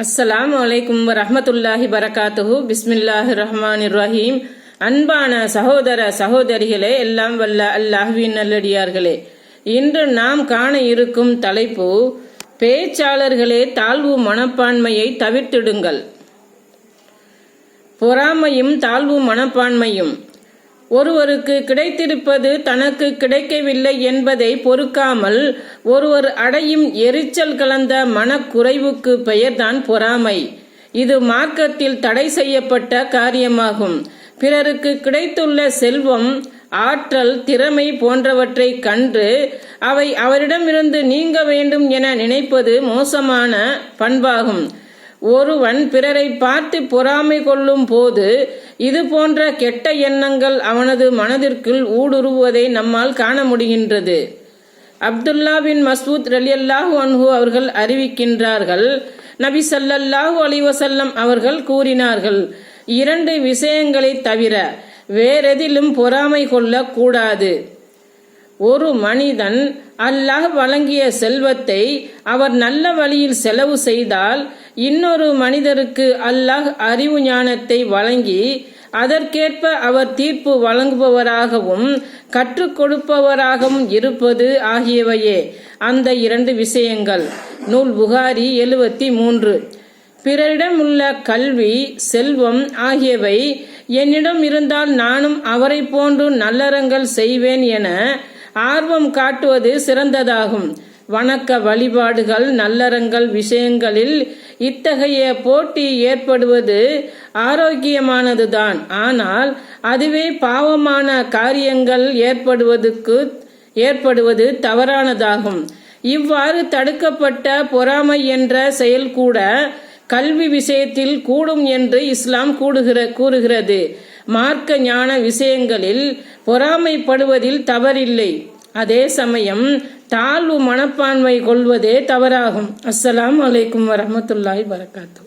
அஸ்ஸலாம் வலைக்கும் வரஹமத்துல்லாஹி பரகாத்துஹு பிஸ்மில்லாஹி ரஹ்மான் ரஹீம் அன்பான சகோதர சகோதரிகளே எல்லாம் வல்ல அல்லாஹ்வின் நல்லடியார்களே. இன்று நாம் காண இருக்கும் தலைப்பு பேச்சாளர்களே தாழ்வு மனப்பான்மையை தவிர்த்திடுங்கள். பொறாமையும் தாழ்வு மனப்பான்மையும். ஒருவருக்கு கிடைத்திருப்பது தனக்கு கிடைக்கவில்லை என்பதை பொறுக்காமல் ஒருவர் அடையும் எரிச்சல் கலந்த மனக்குறைவுக்கு பெயர்தான் பொறாமை. இது மார்க்கத்தில் தடை செய்யப்பட்ட காரியமாகும். பிறருக்கு கிடைத்துள்ள செல்வம் ஆற்றல் திறமை போன்றவற்றை கண்டு அவை அவரிடமிருந்து நீங்க வேண்டும் என நினைப்பது மோசமான பண்பாகும். ஒருவன் பிறரை பார்த்து பொறாமை கொள்ளும் போது இது போன்ற கெட்ட எண்ணங்கள் அவனது மனதிற்குள் ஊடுருவுவதை நம்மால் காண முடிகின்றது. அப்துல்லா பின் மசூத் ரலியல்லாஹு அன்ஹு அவர்கள் அறிவிக்கின்றார்கள் நபி சல்லல்லாஹு அலிவசல்லம் அவர்கள் கூறினார்கள் இரண்டு விஷயங்களை தவிர வேறெதிலும் பொறாமை கொள்ளக்கூடாது. ஒரு மனிதன் அல்லாஹ் வழங்கிய செல்வத்தை அவர் நல்ல வழியில் செலவு செய்தால் இன்னொரு மனிதருக்கு அல்லாஹ் அறிவு ஞானத்தை வழங்கி அதற்கேற்ப அவர் தீர்ப்பு வழங்குபவராகவும் கற்றுக் கொடுப்பவராகவும் இருப்பது ஆகியவையே. அந்த இரண்டு விஷயங்கள். நூல் புகாரி எழுபத்தி மூன்று. பிறரிடம் உள்ள கல்வி செல்வம் ஆகியவை என்னிடம் இருந்தால் நானும் அவரை போன்று நல்லறங்கள் செய்வேன் என ஆர்வம் காட்டுவது சிறந்ததாகும். வணக்க வழிபாடுகள் நல்லறங்கள் விஷயங்களில் இத்தகைய போட்டி ஏற்படுவது ஆரோக்கியமானதுதான். ஆனால் அதுவே பாவமான காரியங்கள் ஏற்படுவதற்கு ஏற்படுவது தவறானதாகும். இவ்வாறு தடுக்கப்பட்ட பொறாமை என்ற செயல் கூட கல்வி விஷயத்தில் கூடும் என்று இஸ்லாம் கூடுகிற கூறுகிறது. மார்க்க ஞான விஷயங்களில் பொறாமைப்படுவதில் தவறில்லை. அதே சமயம் தாழ்வு மனப்பான்மை கொள்வதே தவறாகும். அஸ்ஸலாம் வலைக்கும் வரமத்துல்லாய் வரகாத்து